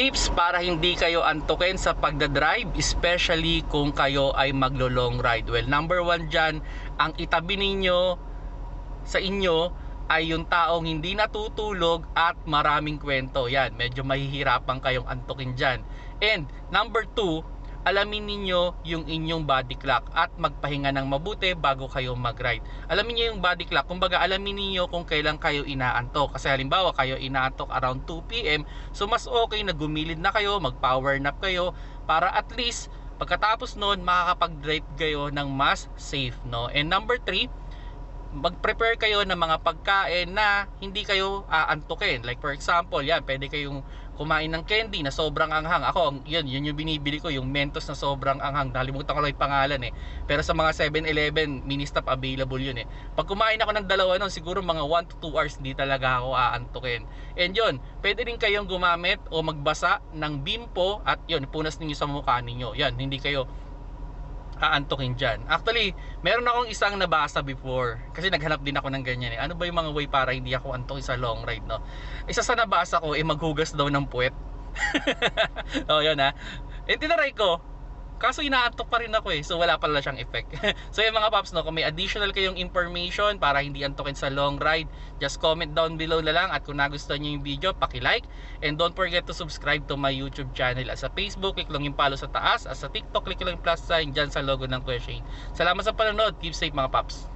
tips para hindi kayo antukin sa pagdadrive, especially kung kayo ay maglo-long ride. Well, number one dyan, ang itabi ninyo sa inyo ay yung taong hindi natutulog at maraming kwento. Yan, medyo mahihirapan kayong antukin dyan. And number two, alamin ninyo yung inyong body clock at magpahinga ng mabuti bago kayo mag-ride. Alamin niyo yung body clock. Kumbaga, alamin niyo kung kailan kayo inaantok. Kasi halimbawa, kayo inaantok around 2 p.m. So, mas okay na gumilid na kayo, mag-power nap kayo para at least pagkatapos noon, makakapag-drive kayo ng mas safe, no? And number 3, mag-prepare kayo ng mga pagkain na hindi kayo aantukin. Like for example, yan, pwede kayong kumain ng candy na sobrang anghang. Ako, yun, yun yung binibili ko, yung Mentos na sobrang anghang. Nalimutan ko lang yung pangalan eh. Pero sa mga 7-Eleven, mini stop available yun eh. Pag kumain ako ng dalawa nun, siguro mga 1 to 2 hours, hindi talaga ako aantukin. And yun, pwede rin kayong gumamit o magbasa ng bimpo at yun, punas ninyo sa mukha ninyo. Yan, hindi kayo aantukin dyan. Actually, meron akong isang nabasa before. Kasi naghanap din ako ng ganyan eh. Ano ba yung mga way para hindi ako antukin sa long ride, no? Isa sa nabasa ko, eh, maghugas daw ng puwet. oh, yun ha. Eh, tinaray ko. Kaso inaantok pa rin ako eh. So wala pala siyang effect. so yung mga paps no, kung may additional kayong information para hindi antokin sa long ride, just comment down below na lang at kung nagustuhan niyo yung video, paki-like and don't forget to subscribe to my YouTube channel. At sa Facebook, click lang yung follow sa taas. At sa TikTok, click lang yung plus sign dyan sa logo ng Question. Salamat sa panonood. Keep safe mga paps.